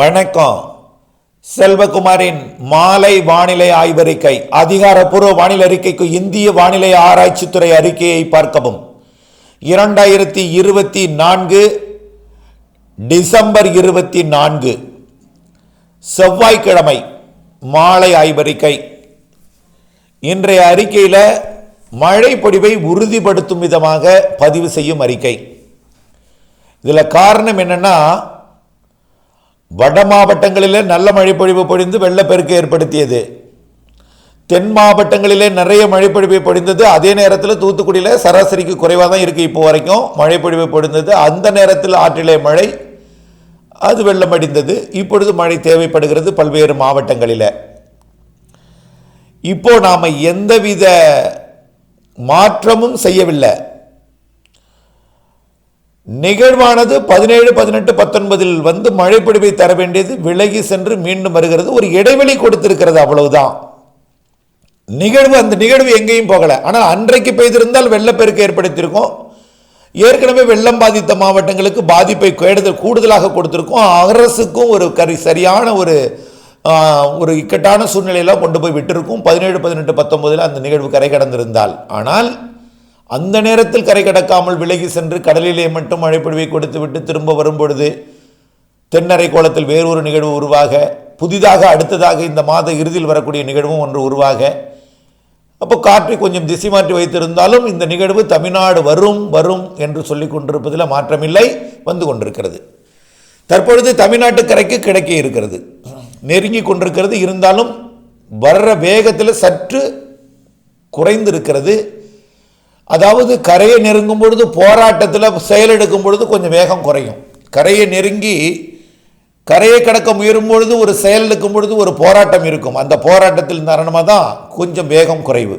வணக்கம். செல்வகுமாரின் மாலை வானிலை ஆய்வறிக்கை அதிகாரப்பூர்வ வானிலை அறிக்கைக்கு இந்திய வானிலை ஆராய்ச்சித்துறை அறிக்கையை பார்க்கவும். இரண்டாயிரத்தி இருபத்தி நான்கு டிசம்பர் இருபத்தி நான்கு செவ்வாய்க்கிழமை மாலை ஆய்வறிக்கை. இன்றைய அறிக்கையில் மழை பொழிவை உறுதிப்படுத்தும் விதமாக பதிவு செய்யும் அறிக்கை. இதில் காரணம் என்னென்னா வட மாவட்டங்களிலே நல்ல மழைப்பொழிவு பொழிந்து வெள்ளப்பெருக்கு ஏற்படுத்தியது. தென் மாவட்டங்களிலே நிறைய மழைப்பொழிவு பொழிந்தது. அதே நேரத்தில் தூத்துக்குடியில் சராசரிக்கு குறைவாக தான் இருக்குது இப்போ வரைக்கும். மழைப்பொழிவு பொழிந்தது. அந்த நேரத்தில் ஆற்றிலே மழை அது வெள்ளம் அடிந்தது. இப்பொழுது மழை தேவைப்படுகிறது பல்வேறு மாவட்டங்களில். இப்போ நாம் எந்தவித மாற்றமும் செய்யவில்லை. நிகழ்வானது பதினேழு பதினெட்டு பத்தொன்பதில் வந்து மழைப்பொழிவை தர வேண்டியது விலகி சென்று மீண்டும் வருகிறது. ஒரு இடைவெளி கொடுத்திருக்கிறது அவ்வளவுதான். நிகழ்வு அந்த நிகழ்வு எங்கேயும் போகல. ஆனால் அன்றைக்கு பெய்திருந்தால் வெள்ளப்பெருக்கு ஏற்படுத்தியிருக்கும். ஏற்கனவே வெள்ளம் பாதித்த மாவட்டங்களுக்கு பாதிப்பை கூடுதல் கூடுதலாக கொடுத்துருக்கோம். அரசுக்கும் ஒரு கரி சரியான ஒரு ஒரு இக்கட்டான சூழ்நிலையெல்லாம் கொண்டு போய் விட்டிருக்கும். பதினேழு பதினெட்டு பத்தொன்பதில் அந்த நிகழ்வு கரை கடந்திருந்தால். ஆனால் அந்த நேரத்தில் கரை கடக்காமல் விலகி சென்று கடலிலே மட்டும் மழைப்பொழிவை கொடுத்துவிட்டு திரும்ப வரும்பொழுது தென்னரை கோலத்தில் வேறொரு நிகழ்வு உருவாக புதிதாக அடுத்ததாக இந்த மாத இறுதியில் வரக்கூடிய நிகழ்வும் ஒன்று உருவாக. அப்போ காற்றை கொஞ்சம் திசை மாற்றி வைத்திருந்தாலும் இந்த நிகழ்வு தமிழ்நாடு வரும் வரும் என்று சொல்லிக் கொண்டிருப்பதில் மாற்றமில்லை வந்து கொண்டிருக்கிறது. தற்பொழுது தமிழ்நாட்டு கரைக்கு கிடைக்க இருக்கிறது. நெருங்கி கொண்டிருக்கிறது இருந்தாலும் வர்ற வேகத்தில் சற்று குறைந்திருக்கிறது. அதாவது கரையை நெருங்கும் பொழுது போராட்டத்தில் செயலெடுக்கும் பொழுது கொஞ்சம் வேகம் குறையும். கரையை நெருங்கி கரையை கடக்க முயலும் பொழுது ஒரு செயல் எடுக்கும் பொழுது ஒரு போராட்டம் இருக்கும். அந்த போராட்டத்தில் காரணமாக தான் கொஞ்சம் வேகம் குறைவு.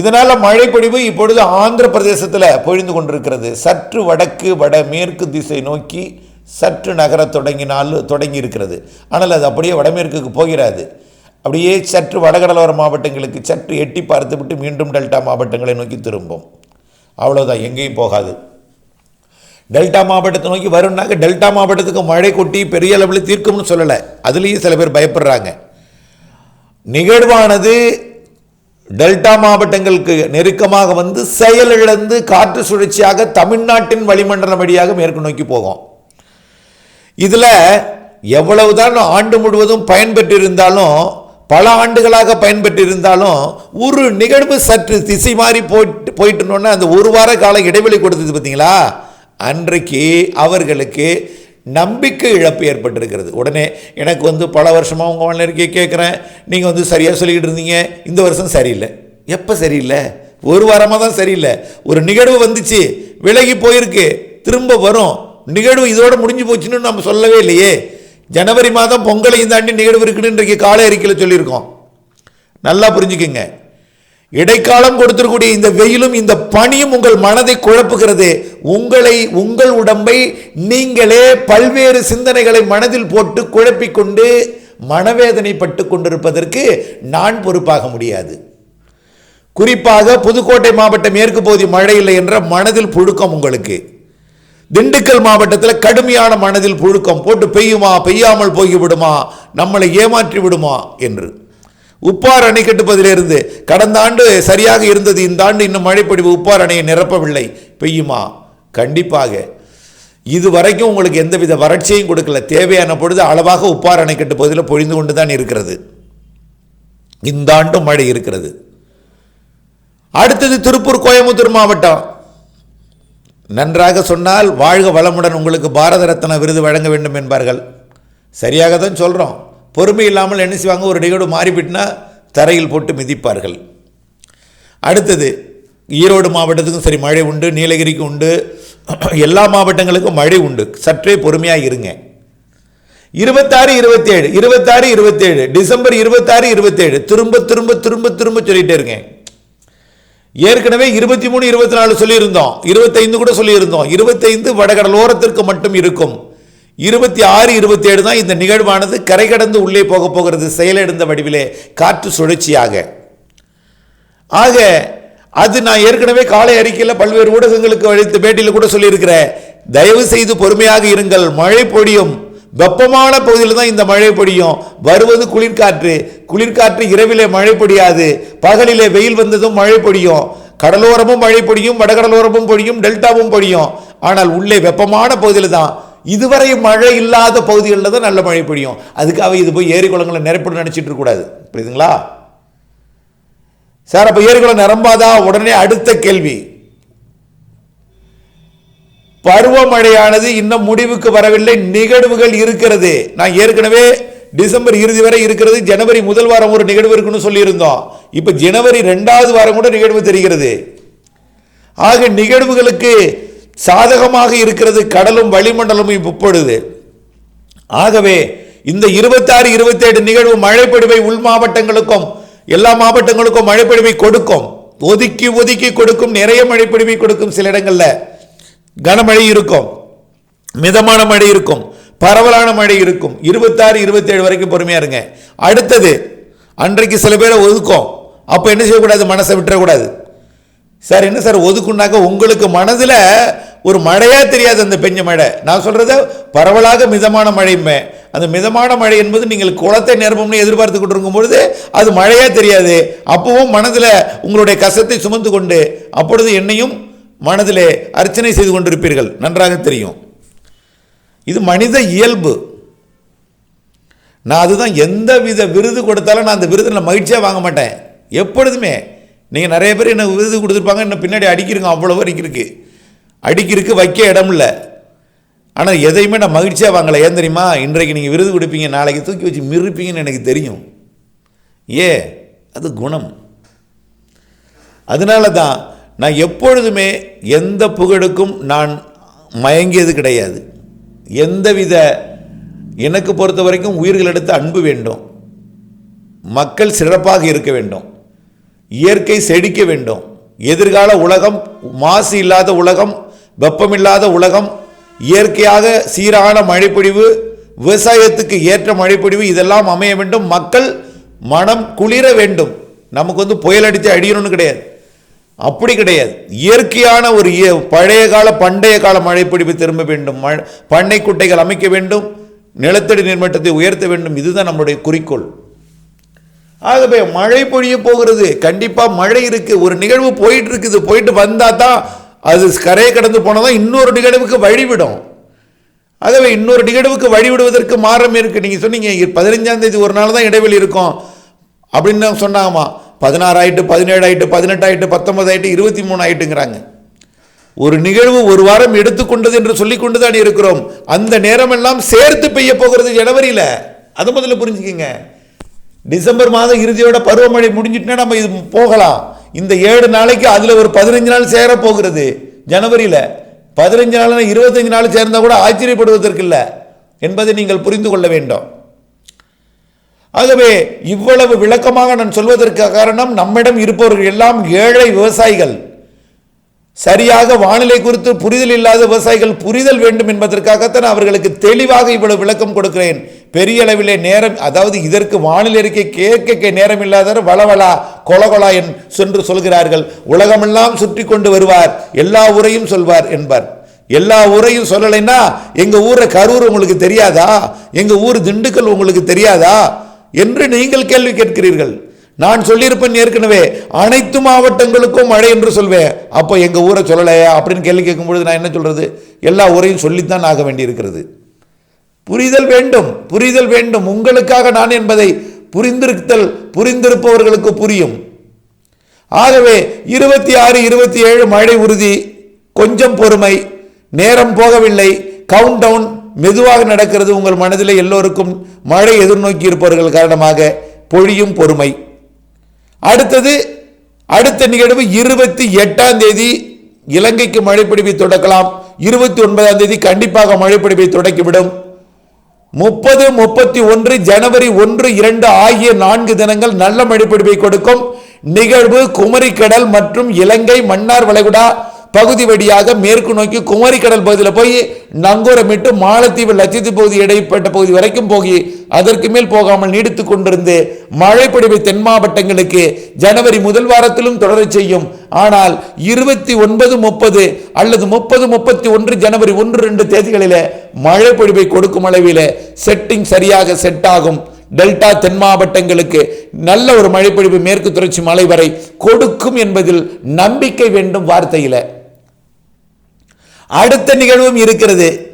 இதனால் மழைப்பொழிவு இப்பொழுது ஆந்திர பிரதேசத்தில் பொழிந்து கொண்டிருக்கிறது. சற்று வடக்கு வட மேற்கு திசை நோக்கி சற்று நகர தொடங்கினால் தொடங்கி இருக்கிறது ஆனால் அது அப்படியே வடமேற்குக்கு போகிறாது. அப்படியே சற்று வடகடலோர மாவட்டங்களுக்கு சற்று எட்டி பார்த்துவிட்டு மீண்டும் டெல்டா மாவட்டங்களை நோக்கி திரும்பும். அவ்வளோதான் எங்கேயும் போகாது. டெல்டா மாவட்டத்தை நோக்கி வரும்னாக்க டெல்டா மாவட்டத்துக்கு மழை கொட்டி பெரிய அளவில் தீர்க்கும்னு சொல்லலை. அதுலேயும் சில பேர் பயப்படுறாங்க. நிகழ்வானது டெல்டா மாவட்டங்களுக்கு நெருக்கமாக வந்து செயலிழந்து காற்று சுழற்சியாக தமிழ்நாட்டின் வளிமண்டலம் வழியாக மேற்கு நோக்கி போகும். இதில் எவ்வளவுதான் ஆண்டு முழுவதும் பயன்பெற்றிருந்தாலும் பல ஆண்டுகளாக பயன்பெற்றிருந்தாலும் ஒரு நிகழ்வு சற்று திசை மாறி போயிட்டு போயிட்டுனோன்னா அந்த ஒரு வார கால இடைவெளி கொடுத்தது பார்த்தீங்களா? அன்றைக்கு அவர்களுக்கு நம்பிக்கை இழப்பு ஏற்பட்டிருக்கிறது. உடனே எனக்கு வந்து பல வருஷமாக உங்கள் வாழ்க்கை கேட்குறேன் நீங்கள் வந்து சரியாக சொல்லிக்கிட்டு இருந்தீங்க. இந்த வருஷம் சரியில்லை. எப்போ சரியில்லை? ஒரு வாரமாக தான் சரியில்லை. ஒரு நிகழ்வு வந்துச்சு. விலகி போயிருக்கு. திரும்ப வரும். நிகழ்வு இதோட முடிஞ்சு போச்சுன்னு நம்ம சொல்லவே இல்லையே. ஜனவரி மாதம் பொங்கலையும் தாண்டி நிகழ்வு இருக்குன்னு இன்றைக்கு கால அறிக்கையில் சொல்லியிருக்கோம். நல்லா புரிஞ்சுக்குங்க. இடைக்காலம் கொடுத்திருக்கூடிய இந்த வெயிலும் இந்த பனியும் உங்கள் மனதை குழப்புகிறது. உங்களை உங்கள் உடம்பை நீங்களே பல்வேறு சிந்தனைகளை மனதில் போட்டு குழப்பிக்கொண்டு மனவேதனைப்பட்டு கொண்டிருப்பதற்கு நான் பொறுப்பாக முடியாது. குறிப்பாக புதுக்கோட்டை மாவட்ட மேற்கு பகுதி மழை இல்லை என்ற மனதில் புழுக்கம் உங்களுக்கு. திண்டுக்கல் மாவட்டத்தில் கடுமையான மனதில் புழுக்கம் போட்டு பெய்யுமா பெய்யாமல் போய்விடுமா நம்மளை ஏமாற்றி விடுமா என்று. உப்பார் அணை கட்டுப்பதிலிருந்து கடந்த ஆண்டு சரியாக இருந்தது இந்த ஆண்டு இன்னும் மழைப்பொழிவு உப்பார் அணையை நிரப்பவில்லை. பெய்யுமா? கண்டிப்பாக. இது வரைக்கும் உங்களுக்கு எந்தவித வறட்சியும் கொடுக்கல. தேவையான பொழுது அளவாக உப்பார் அணை கட்டுப்பகுதியில் பொழிந்து கொண்டு தான் இருக்கிறது. இந்த ஆண்டும் மழை இருக்கிறது. அடுத்தது திருப்பூர் கோயம்புத்தூர் மாவட்டம். நன்றாக சொன்னால் வாழ்க வளமுடன் உங்களுக்கு பாரத ரத்ன விருது வழங்க வேண்டும் என்பார்கள். சரியாக தான் சொல்கிறோம் பொறுமை இல்லாமல் என்ன செய்வாங்க? ஒரு நிகழ்வு மாறிவிட்டுனா தரையில் போட்டு மிதிப்பார்கள். அடுத்தது ஈரோடு மாவட்டத்துக்கும் சரி மழை உண்டு நீலகிரிக்கு உண்டு. எல்லா மாவட்டங்களுக்கும் மழை உண்டு. சற்றே பொறுமையாக இருங்க. இருபத்தாறு இருபத்தேழு இருபத்தாறு இருபத்தேழு டிசம்பர் இருபத்தாறு இருபத்தேழு. திரும்ப திரும்ப திரும்ப திரும்ப சொல்லிகிட்டே இருக்கேன் ஏற்கனவே இருபத்தி மூணு இருபத்தி நாலு சொல்லியிருந்தோம். இருபத்தைந்து கூட சொல்லியிருந்தோம். இருபத்தைந்து வடகடலோரத்திற்கு மட்டும் இருக்கும். இருபத்தி ஆறு இருபத்தி ஏழு தான் இந்த நிகழ்வானது. கரை கடந்து உள்ளே போக போகிறது செயலிழந்த வடிவிலே காற்று சுழற்சியாக. ஆக அது நான் ஏற்கனவே காலை அறிக்கையில் பல்வேறு ஊடகங்களுக்கு அழைத்த பேட்டியில் கூட சொல்லியிருக்கிறேன். தயவு செய்து பொறுமையாக இருங்கள். மழை பொழியும். வெப்பமான பகுதியில் தான் இந்த மழை பொழியும். வருவது குளிர்காற்று. குளிர்காற்று இரவிலே மழை பொழியாது பகலிலே வெயில் வந்ததும் மழை பொழியும் கடலோரமும் மழை பொழியும் வடகடலோரமும் பொழியும் டெல்டாவும் பொழியும் ஆனால் உள்ளே வெப்பமான பகுதியில் தான் இதுவரை மழை இல்லாத பகுதிகளில் தான் நல்ல மழை பொழியும் அதுக்காக இது போய் ஏரி குளங்களை நிரப்பணும் நினச்சிட்டு இருக்கக்கூடாது புரியுதுங்களா? சார் அப்போ ஏரி குளம் நிரம்பாதா? உடனே அடுத்த கேள்வி. பருவமழையானது இன்னும் முடிவுக்கு வரவில்லை நிகழ்வுகள் இருக்கிறது. நான் ஏற்கனவே டிசம்பர் இறுதி வரை இருக்கிறது ஜனவரி முதல் வாரம் ஒரு நிகழ்வு இருக்குன்னு சொல்லியிருந்தோம். இப்போ ஜனவரி ரெண்டாவது வாரம் கூட நிகழ்வு தெரிகிறது. ஆக நிகழ்வுகளுக்கு சாதகமாக இருக்கிறது கடலும் வளிமண்டலமும் இப்பொழுது. ஆகவே இந்த இருபத்தாறு இருபத்தேழு நிகழ்வு மழைப்பொழிவை உள் மாவட்டங்களுக்கும் எல்லா மாவட்டங்களுக்கும் மழைப்பொழிவை கொடுக்கும். ஒதுக்கி ஒதுக்கி கொடுக்கும் நிறைய மழைப்பொழிவை கொடுக்கும் சில இடங்களில் கனமழை இருக்கும் மிதமான மழை இருக்கும். பரவலான மழை இருக்கும். இருபத்தாறு இருபத்தேழு வரைக்கும் பொறுமையாக இருங்க. அடுத்தது அன்றைக்கு சில பேரை ஒதுக்கும். அப்போ என்ன செய்யக்கூடாது? மனசை விட்டுறக்கூடாது. சார் என்ன சார் ஒதுக்குனாக்க உங்களுக்கு மனதில் ஒரு மழையாக தெரியாது அந்த பெஞ்ச மழை. நான் சொல்கிறத பரவலாக மிதமான மழையுமே அந்த மிதமான மழை என்பது நீங்கள் குளத்தை நிரப்பும்னு எதிர்பார்த்து கொண்டிருக்கும் பொழுது அது மழையாக தெரியாது. அப்பவும் மனதில் உங்களுடைய கசத்தை சுமந்து கொண்டு அப்பொழுது என்னையும் மனதிலே அர்ச்சனை செய்து கொண்டிருப்பீர்கள். நன்றாக தெரியும். இது மனித இயல்பு. நான் அதுதான் எந்த வித விருது கொடுத்தாலும் நான் அந்த விருது நான் மகிழ்ச்சியாக வாங்க மாட்டேன். எப்பொழுதுமே. நீங்கள் நிறைய பேர் எனக்கு விருது கொடுத்துருப்பாங்க என்ன பின்னாடி அடிக்கிறீங்க அவ்வளோ வரைக்கும் இருக்குது அடிக்கிறதுக்கு வைக்க இடம் இல்லை. ஆனால் எதையுமே நான் மகிழ்ச்சியாக வாங்கலை. ஏன் தெரியுமா? இன்றைக்கு நீங்கள் விருது கொடுப்பீங்க நாளைக்கு தூக்கி வச்சு மிருப்பீங்கன்னு எனக்கு தெரியும். ஏ அது குணம். அதனால தான் நான் எப்பொழுதுமே எந்த புகழுக்கும் நான் மயங்கியது கிடையாது. எந்தவித எனக்கு பொறுத்த வரைக்கும் உயிர்களிடத்து அன்பு வேண்டும். மக்கள் சிறப்பாக இருக்க வேண்டும். இயற்கை செழிக்க வேண்டும். எதிர்கால உலகம் மாசு இல்லாத உலகம் வெப்பமில்லாத உலகம் இயற்கையாக சீரான மழைப்பொழிவு விவசாயத்துக்கு ஏற்ற மழைப்பொழிவு இதெல்லாம் அமைய வேண்டும். மக்கள் மனம் குளிர வேண்டும். நமக்கு வந்து புயல் அடித்து அடியணும்னு கிடையாது. அப்படி கிடையாது. இயற்கையான ஒரு இய- பழைய கால பண்டைய கால மழைப்பொழிவு திரும்ப வேண்டும். பண்ணை குட்டைகள் அமைக்க வேண்டும். நிலத்தடி நீர்மட்டத்தை உயர்த்த வேண்டும். இதுதான் நம்முடைய குறிக்கோள். ஆகவே மழை பொழிய போகிறது. கண்டிப்பாக மழை இருக்குது ஒரு நிகழ்வு போயிட்டு இருக்குது போயிட்டு வந்தால் தான் அது கரையை கடந்து போனதான் இன்னொரு நிகழ்வுக்கு வழிவிடும். ஆகவே இன்னொரு நிகழ்வுக்கு வழிவிடுவதற்கு மாறம் இருக்குது நீங்கள் சொன்னீங்க பதினஞ்சாம் தேதி ஒரு நாள் தான் இடைவெளி இருக்கும். அப்படின்னு சொன்னாங்கம்மா. பதினாறு ஆயிட்டு பதினேழு ஆயிட்டு பதினெட்டு ஆயிட்டு பத்தொன்பது ஆயிட்டு இருபத்தி மூணு ஆயிட்டுங்கிறாங்க ஒரு நிகழ்வு ஒரு வாரம் எடுத்துக்கொண்டது என்று சொல்லிக் கொண்டு தான் இருக்கிறோம். அந்த நேரமெல்லாம் சேர்த்து பெய்ய போகிறது ஜனவரியில். அது முதல்ல புரிஞ்சுக்கிங்க. டிசம்பர் மாதம் இறுதியோட பருவமழை முடிஞ்சிட்டுனா நம்ம இது போகலாம். இந்த ஏழு நாளைக்கு அதில் ஒரு பதினஞ்சு நாள் சேர போகிறது ஜனவரியில். பதினஞ்சு நாள் இருபத்தஞ்சு நாள் சேர்ந்தா கூட ஆச்சரியப்படுவதற்கு இல்லை என்பதை நீங்கள் புரிந்து கொள்ள வேண்டும். ஆகவே இவ்வளவு விளக்கமாக நான் சொல்வதற்கு காரணம் நம்மிடம் இருப்பவர்கள் எல்லாம் ஏழை விவசாயிகள். சரியாக வானிலை குறித்து புரிதல் இல்லாத விவசாயிகள் புரிதல் வேண்டும் என்பதற்காகத்தான் அவர்களுக்கு தெளிவாக இவ்வளவு விளக்கம் கொடுக்கிறேன். பெரிய அளவிலே நேரம் அதாவது இதற்கு வானிலை அறிக்கை கேட்க நேரம் இல்லாதவர் வளவளா கொலகொலா என் சென்று சொல்கிறார்கள். உலகமெல்லாம் சுற்றி கொண்டு வருவார் எல்லா ஊரையும் சொல்வார் என்பார். எல்லா ஊரையும் சொல்லலைன்னா எங்கள் ஊரை கரூர் உங்களுக்கு தெரியாதா? எங்கள் ஊர் திண்டுக்கல் உங்களுக்கு தெரியாதா? என்று நீங்கள் கேள்வி கேட்கிறீர்கள். நான் சொல்லியிருப்பேன் ஏற்கனவே அனைத்து மாவட்டங்களுக்கும் மழை என்று சொல்வேன் அப்போ எங்கள் ஊரை சொல்லலையா? அப்படின்னு கேள்வி கேட்கும்பொழுது நான் என்ன சொல்கிறது எல்லா ஊரையும் சொல்லித்தான் ஆக வேண்டியிருக்கிறது. புரிதல் வேண்டும் புரிதல் வேண்டும். உங்களுக்காக நான் என்பதை புரிந்திருத்தல் புரிந்திருப்பவர்களுக்கு புரியும். ஆகவே இருபத்தி ஆறு இருபத்தி ஏழு மழை உறுதி கொஞ்சம் பொறுமை நேரம் போகவில்லை கவுண்ட் டவுன் மெதுவாக நடக்கிறது உங்கள் மனதில் எல்லோருக்கும் மழை எதிர்நோக்கி இருப்பவர்கள் காரணமாக பொழியும் பொறுமை. அடுத்தது அடுத்த நிகழ்வு இருபத்தி எட்டாம் தேதி இலங்கைக்கு மழைப்பிடிப்பை தொடக்கலாம். இருபத்தி ஒன்பதாம் தேதி கண்டிப்பாக மழைப்பிடிப்பை தொடக்கிவிடும். முப்பது முப்பத்தி ஒன்று ஜனவரி ஒன்று இரண்டு ஆகிய நான்கு தினங்கள் நல்ல மழைப்பிடிப்பை கொடுக்கும். நிகழ்வு குமரிக்கடல் மற்றும் இலங்கை மன்னார் வளைகுடா பகுதி வழியாக மேற்கு நோக்கி குமரிக்கடல் பகுதியில் போய் நங்கூரமிட்டு மாலத்தீவு லட்சத்தீவு பகுதி இடைப்பட்ட பகுதி வரைக்கும் போய் அதற்கு மேல் போகாமல் நீடித்துக் கொண்டிருந்து மழை பொழிவை தென் மாவட்டங்களுக்கு ஜனவரி முதல் வாரத்திலும் தொடரச் செய்யும். ஆனால் இருபத்தி ஒன்பது முப்பது அல்லது முப்பது முப்பத்தி ஒன்று ஜனவரி ஒன்று ரெண்டு தேதிகளில் மழை பொழிவை கொடுக்கும் அளவில் செட்டிங் சரியாக செட் ஆகும். டெல்டா தென் மாவட்டங்களுக்கு நல்ல ஒரு மழைப்பொழிவு மேற்கு தொடர்ச்சி மலை வரை கொடுக்கும் என்பதில் நம்பிக்கை வேண்டும் வார்த்தையில். அடுத்த நிகழ்வும் இருக்கிறது.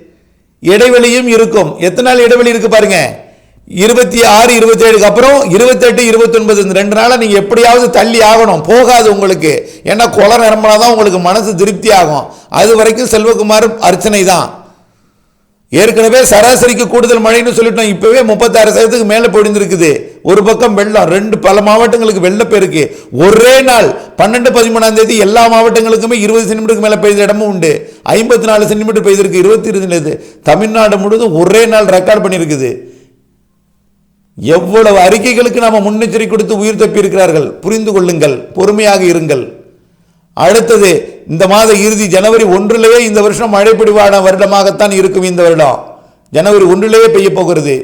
இடைவெளியும் இருக்கும். எத்தனை நாள் இடைவெளி இருக்கு பாருங்க. இருபத்தி ஆறு இருபத்தேழுக்கு அப்புறம் இருபத்தெட்டு இருபத்தொன்பது இந்த ரெண்டு நாளாக நீங்கள் எப்படியாவது தள்ளி ஆகணும். போகாது உங்களுக்கு. ஏன்னா குளம் நிரம்பினாதான் உங்களுக்கு மனசு திருப்தி ஆகும் அது வரைக்கும் செல்வகுமார் அர்ச்சனை தான். ஏற்கனவே சராசரிக்கு கூடுதல் மழைன்னு சொல்லிட்டோம். இப்போவே முப்பத்தாறு சதவீதத்துக்கு மேலே பொழிந்திருக்குது. ஒரு பக்கம் வெள்ளம் ரெண்டு பல மாவட்டங்களுக்கு வெள்ளப்பெருக்கு ஒரே நாள் பன்னெண்டு பதிமூணாம் தேதி எல்லா மாவட்டங்களுக்குமே இருபது சென்டிமீட்டருக்கு மேலே பெய்த இடமும் உண்டு. ஐம்பத்தி நாலு சென்டிமீட்டர் பெய்திருக்கு இருபத்தி இருந்தது தமிழ்நாடு முழுவதும் ஒரே நாள் ரெக்கார்ட் பண்ணியிருக்குது. எவ்வளவு அறிக்கைகளுக்கு நாம் முன்னெச்சரிக்கை கொடுத்து உயிர் தப்பியிருக்கிறார்கள்? புரிந்து கொள்ளுங்கள் பொறுமையாக இருங்கள். அடுத்தது இந்த மாத இறுதி ஜனவரி ஒன்றிலேயே இந்த வருஷம் மழைப்பிடிவான வருடமாகத்தான் இருக்கும் இந்த வருடம். ஜனவரி ஒன்றிலேயே பெய்ய போகிறது.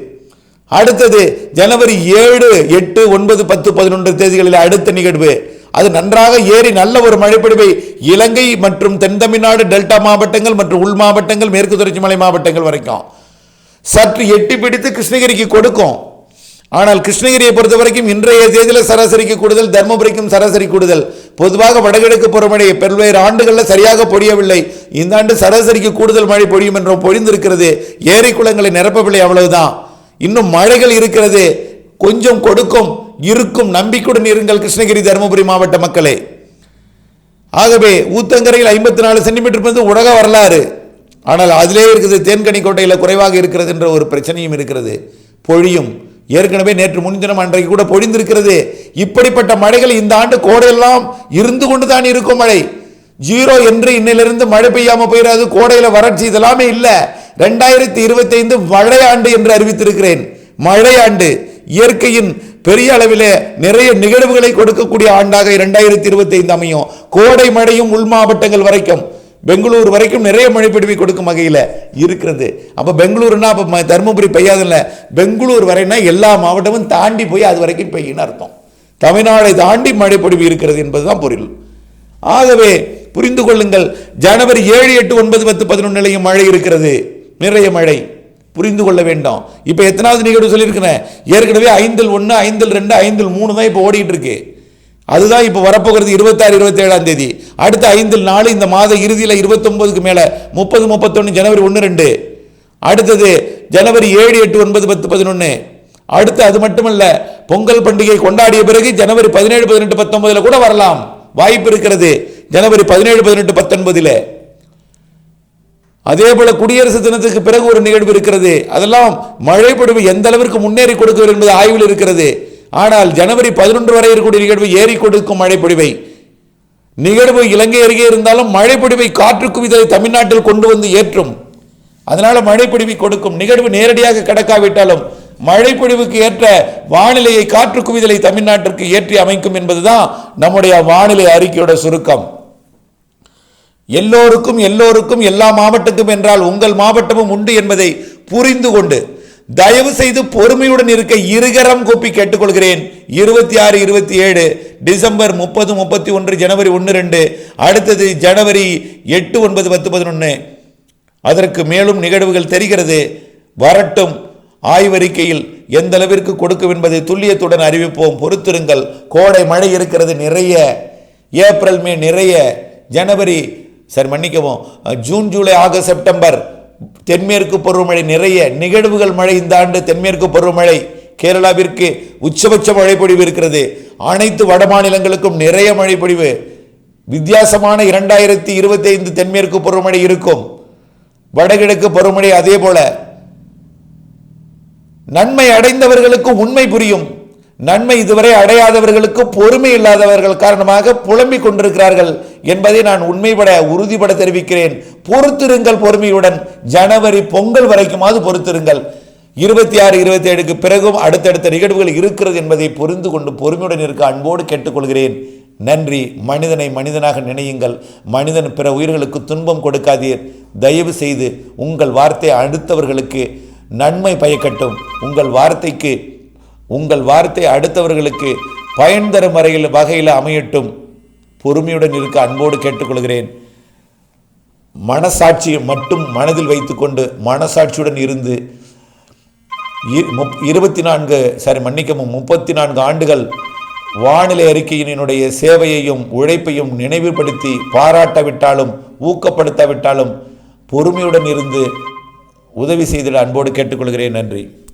அடுத்தது ஜனவரி ஏழு எட்டு ஒன்பது பத்து பதினொன்று தேதிகளில் அடுத்த நிகழ்வு. அது நன்றாக ஏறி நல்ல ஒரு மழைப்பொழிவை இலங்கை மற்றும் தென் தமிழ்நாடு டெல்டா மாவட்டங்கள் மற்றும் உள் மாவட்டங்கள் மேற்கு தொடர்ச்சி மலை மாவட்டங்கள் வரைக்கும். சற்று எட்டி பிடித்து கிருஷ்ணகிரிக்கு கொடுக்கும். ஆனால் கிருஷ்ணகிரியை பொறுத்த வரைக்கும் இன்றைய தேதியில் சராசரிக்கு கூடுதல் தர்மபுரிக்கும் சராசரி கூடுதல். பொதுவாக வடகிழக்கு பருவமழை பல்வேறு ஆண்டுகளில் சரியாக பொழியவில்லை. இந்த ஆண்டு சராசரிக்கு கூடுதல் மழை பொழியும் என்றும் பொழிந்திருக்கிறது. ஏரி குளங்களை நிரப்பவில்லை அவ்வளவுதான். இன்னும் மழைகள் இருக்கிறது. கொஞ்சம் கொடுக்கும் இருக்கும் நம்பிக்கையுடன் இருங்கள் கிருஷ்ணகிரி தருமபுரி மாவட்ட மக்களே. ஆகவே ஊத்தங்கரையில் ஐம்பத்தி நாலு சென்டிமீட்டர் வந்து உலக வரலாறு. ஆனால் அதிலே இருக்குது தேன்கனி கோட்டையில் குறைவாக இருக்கிறது என்ற ஒரு பிரச்சனையும் இருக்கிறது. பொழியும். ஏற்கனவே நேற்று முன்தினம் அன்றைக்கு கூட பொழிந்திருக்கிறது. இப்படிப்பட்ட மழைகள் இந்த ஆண்டு கோடையெல்லாம் இருந்து கொண்டு தான் இருக்கும் மழை. ஜீரோ என்று இன்னிலிருந்து மழை பெய்யாமல் போயிடாது கோடையில் வறட்சி இதெல்லாமே இல்லை. ரெண்டாயிரத்தி இருபத்தி ஐந்து மழையாண்டு என்று அறிவித்திருக்கிறேன். மழையாண்டு இயற்கையின் பெரிய அளவிலே நிறைய நிகழ்வுகளை கொடுக்கக்கூடிய ஆண்டாக இரண்டாயிரத்தி இருபத்தி ஐந்து அமையும். கோடை மழையும் உள் மாவட்டங்கள் வரைக்கும் பெங்களூர் வரைக்கும் நிறைய மழை பிடிவை கொடுக்கும் வகையில் இருக்கிறது. அப்போ பெங்களூர்னா அப்போ ம- தருமபுரி பெய்யாதில்ல. பெங்களூர் வரைனா எல்லா மாவட்டமும் தாண்டி போய் அது வரைக்கும் பெய்யுன்னு அர்த்தம். தமிழ்நாடை தாண்டி மழை பொழிவு இருக்கிறது என்பதுதான் பொருள். ஆகவே புரிந்து கொள்ளுங்கள் ஜனவரி ஏழு எட்டு ஒன்பது பத்து பதினொன்று நிலையும் மழை இருக்கிறது. நிறைய மழை. புரிந்து கொள்ள வேண்டும். இப்போ எத்தனாவது நிகழ்வு சொல்லியிருக்கிறேன். ஏற்கனவே ஐந்தில் ஒன்று ஐந்தில் ரெண்டு ஐந்தில் மூணு தான் இப்போ ஓடிட்டு இருக்கு. அதுதான் இப்போ வரப்போகிறது இருபத்தாறு இருபத்தேழாம் தேதி. அடுத்த ஐந்தில் நாலு இந்த மாத இறுதியில் இருபத்தொன்பதுக்கு மேலே முப்பது முப்பத்தொன்று ஜனவரி ஒன்று ரெண்டு. அடுத்தது ஜனவரி ஏழு எட்டு ஒன்பது பத்து பதினொன்று அடுத்து அது மட்டுமல்ல பொங்கல் பண்டிகை கொண்டாடிய பிறகு ஜனவரி பதினேழு பதினெட்டு பத்தொன்பதில் கூட வரலாம். வாய்ப்பு இருக்கிறது. ஜனவரி பதினேழு பதினெட்டு பத்தொன்பதில். அதே போல குடியரசு தினத்துக்கு பிறகு ஒரு நிகழ்வு இருக்கிறது. அதெல்லாம் மழை பொழிவு எந்த அளவிற்கு முன்னேறி கொடுக்கும் என்பது ஆய்வில் இருக்கிறது. ஆனால் ஜனவரி பதினொன்று வரை இருக்கக்கூடிய நிகழ்வு ஏறி கொடுக்கும் மழை பொழிவை நிகழ்வு இலங்கை அருகே இருந்தாலும் மழை பொழிவை காற்று குவிதலை தமிழ்நாட்டில் கொண்டு வந்து ஏற்றும். அதனால மழை பொழிவை கொடுக்கும். நிகழ்வு நேரடியாக கடக்காவிட்டாலும் மழை பொழிவுக்கு ஏற்ற வானிலையை காற்று குவிதலை தமிழ்நாட்டிற்கு ஏற்றி அமைக்கும் என்பதுதான் நம்முடைய வானிலை அறிக்கையோட சுருக்கம். எல்லோருக்கும் எல்லோருக்கும் எல்லா மாவட்டத்துக்கும் என்றால் உங்கள் மாவட்டமும் உண்டு என்பதை புரிந்து கொண்டு தயவு செய்து பொறுமையுடன் இருக்க இருகரம் கூப்பி கேட்டுக்கொள்கிறேன். இருபத்தி ஆறு இருபத்தி ஏழு டிசம்பர் முப்பது முப்பத்தி ஒன்று ஜனவரி ஒன்று ரெண்டு அடுத்தது ஜனவரி எட்டு ஒன்பது பத்து பதினொன்று அதற்கு மேலும் நிகழ்வுகள் தெரிகிறது. வரட்டும். ஆய்வறிக்கையில் எந்த அளவிற்கு கொடுக்கும் என்பதை துல்லியத்துடன் அறிவிப்போம். பொறுத்திருங்கள். கோடை மழை இருக்கிறது நிறைய. ஏப்ரல் மே நிறைய. ஜனவரி சார் மன்னிக்கவும். ஜூன் ஜூலை ஆகஸ்ட் செப்டம்பர் தென்மேற்கு பருவமழை நிறைய நிகழ்வுகள் மழை இந்த ஆண்டு தென்மேற்கு பருவமழை. கேரளாவிற்கு உச்சபட்ச மழைப்பொழிவு இருக்கிறது. அனைத்து வட மாநிலங்களுக்கும் நிறைய மழைப்பொழிவு. வித்தியாசமான இரண்டாயிரத்தி இருபத்தி ஐந்து தென்மேற்கு பருவமழை இருக்கும். வடகிழக்கு பருவமழை அதே போல. நன்மை அடைந்தவர்களுக்கு உண்மை புரியும். நன்மை இதுவரை அடையாதவர்களுக்கு பொறுமை இல்லாதவர்கள் காரணமாக புலம்பிக் கொண்டிருக்கிறார்கள் என்பதை நான் உண்மைப்பட உறுதிபட தெரிவிக்கிறேன். பொறுத்திருங்கள் பொறுமையுடன். ஜனவரி பொங்கல் வரைக்குமாவது பொறுத்திருங்கள். இருபத்தி ஆறு இருபத்தி ஏழுக்கு பிறகும் அடுத்தடுத்த நிகழ்வுகள் இருக்கிறது என்பதை புரிந்து கொண்டு பொறுமையுடன் இருக்க அன்போடு கேட்டுக்கொள்கிறேன். நன்றி. மனிதனை மனிதனாக நினையுங்கள். மனிதன் பிற உயிர்களுக்கு துன்பம் கொடுக்காதீர். தயவு செய்து உங்கள் வார்த்தை அடுத்தவர்களுக்கு நன்மை பயக்கட்டும். உங்கள் வார்த்தைக்கு உங்கள் வார்த்தை அடுத்தவர்களுக்கு பயன் தரும் வரையில் வகையில் அமையட்டும். பொறுமையுடன் இருக்க அன்போடு கேட்டுக்கொள்கிறேன். மனசாட்சியை மட்டும் மனதில் வைத்துக்கொண்டு மனசாட்சியுடன் இருந்து முப்- இருபத்தி நான்கு சாரி மன்னிக்கவும் முப்பத்தி நான்கு ஆண்டுகள் வானிலை அறிக்கையினுடைய சேவையையும் உழைப்பையும் நினைவுபடுத்தி பாராட்டாவிட்டாலும் ஊக்கப்படுத்தாவிட்டாலும் பொறுமையுடன் இருந்து உதவி செய்திட அன்போடு கேட்டுக்கொள்கிறேன். நன்றி.